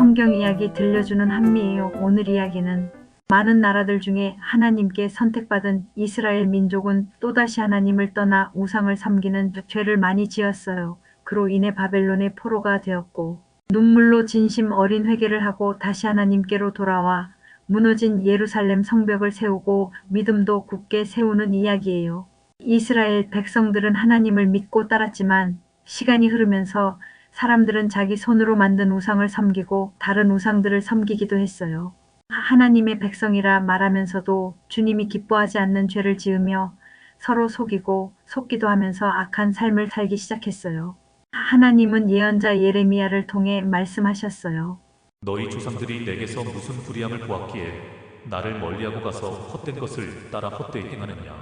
성경 이야기 들려주는 한미예요. 오늘 이야기는 많은 나라들 중에 하나님께 선택받은 이스라엘 민족은 또다시 하나님을 떠나 우상을 섬기는 죄를 많이 지었어요. 그로 인해 바벨론의 포로가 되었고 눈물로 진심 어린 회개를 하고 다시 하나님께로 돌아와 무너진 예루살렘 성벽을 세우고 믿음도 굳게 세우는 이야기예요. 이스라엘 백성들은 하나님을 믿고 따랐지만 시간이 흐르면서 사람들은 자기 손으로 만든 우상을 섬기고 다른 우상들을 섬기기도 했어요. 하나님의 백성이라 말하면서도 주님이 기뻐하지 않는 죄를 지으며 서로 속이고 속기도 하면서 악한 삶을 살기 시작했어요. 하나님은 예언자 예레미야를 통해 말씀하셨어요. 너희 조상들이 내게서 무슨 불의함을 보았기에 나를 멀리하고 가서 헛된 것을 따라 헛되이 행하느냐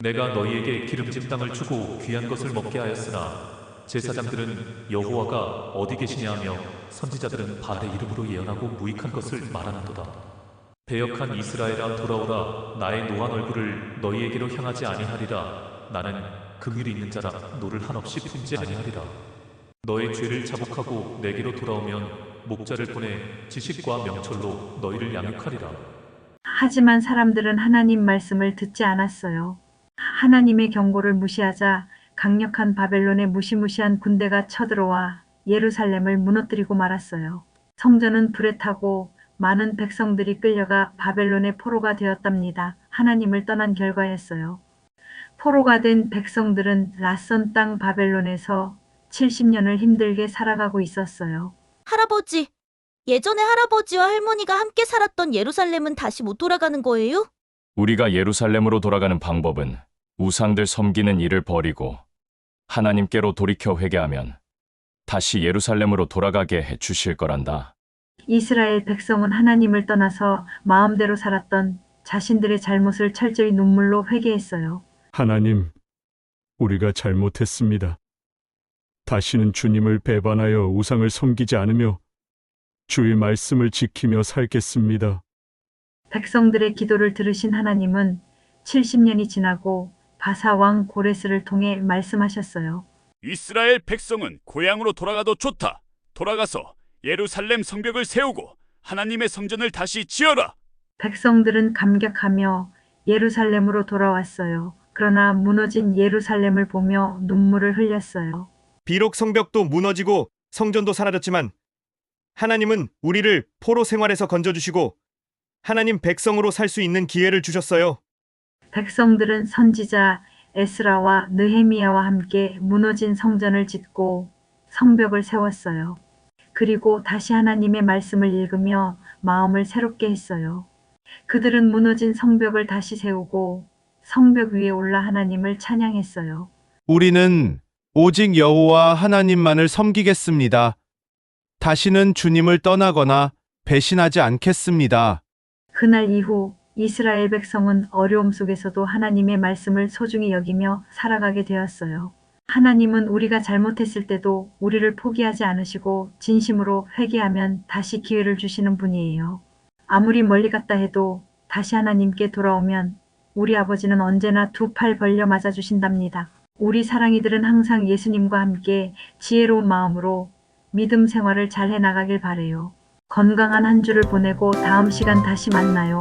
내가 너희에게 기름진 땅을 주고 귀한 것을 먹게 하였으나 제사장들은 여호와가 어디 계시냐 하며 선지자들은 바알의 이름으로 예언하고 무익한 것을 말하는도다. 배역한 이스라엘아 돌아오라. 나의 노한 얼굴을 너희에게로 향하지 아니하리라. 나는 긍휼이 있는 자라. 노를 한없이 품지 아니하리라. 너의 죄를 자복하고 내게로 돌아오면 목자를 보내 지식과 명철로 너희를 양육하리라. 하지만 사람들은 하나님 말씀을 듣지 않았어요. 하나님의 경고를 무시하자 강력한 바벨론의 무시무시한 군대가 쳐들어와 예루살렘을 무너뜨리고 말았어요. 성전은 불에 타고 많은 백성들이 끌려가 바벨론의 포로가 되었답니다. 하나님을 떠난 결과였어요. 포로가 된 백성들은 낯선 땅 바벨론에서 70년을 힘들게 살아가고 있었어요. 할아버지, 예전에 할아버지와 할머니가 함께 살았던 예루살렘은 다시 못 돌아가는 거예요? 우리가 예루살렘으로 돌아가는 방법은 우상들 섬기는 일을 버리고 하나님께로 돌이켜 회개하면 다시 예루살렘으로 돌아가게 해 주실 거란다. 이스라엘 백성은 하나님을 떠나서 마음대로 살았던 자신들의 잘못을 철저히 눈물로 회개했어요. 하나님, 우리가 잘못했습니다. 다시는 주님을 배반하여 우상을 섬기지 않으며 주의 말씀을 지키며 살겠습니다. 백성들의 기도를 들으신 하나님은 70년이 지나고 바사 왕 고레스를 통해 말씀하셨어요. 이스라엘 백성은 고향으로 돌아가도 좋다. 돌아가서 예루살렘 성벽을 세우고 하나님의 성전을 다시 지어라. 백성들은 감격하며 예루살렘으로 돌아왔어요. 그러나 무너진 예루살렘을 보며 눈물을 흘렸어요. 비록 성벽도 무너지고 성전도 사라졌지만 하나님은 우리를 포로 생활에서 건져주시고 하나님 백성으로 살 수 있는 기회를 주셨어요. 백성들은 선지자 에스라와 느헤미야와 함께 무너진 성전을 짓고 성벽을 세웠어요. 그리고 다시 하나님의 말씀을 읽으며 마음을 새롭게 했어요. 그들은 무너진 성벽을 다시 세우고 성벽 위에 올라 하나님을 찬양했어요. 우리는 오직 여호와 하나님만을 섬기겠습니다. 다시는 주님을 떠나거나 배신하지 않겠습니다. 그날 이후 이스라엘 백성은 어려움 속에서도 하나님의 말씀을 소중히 여기며 살아가게 되었어요. 하나님은 우리가 잘못했을 때도 우리를 포기하지 않으시고 진심으로 회개하면 다시 기회를 주시는 분이에요. 아무리 멀리 갔다 해도 다시 하나님께 돌아오면 우리 아버지는 언제나 두 팔 벌려 맞아 주신답니다. 우리 사랑이들은 항상 예수님과 함께 지혜로운 마음으로 믿음 생활을 잘 해나가길 바래요. 건강한 한 주를 보내고 다음 시간 다시 만나요.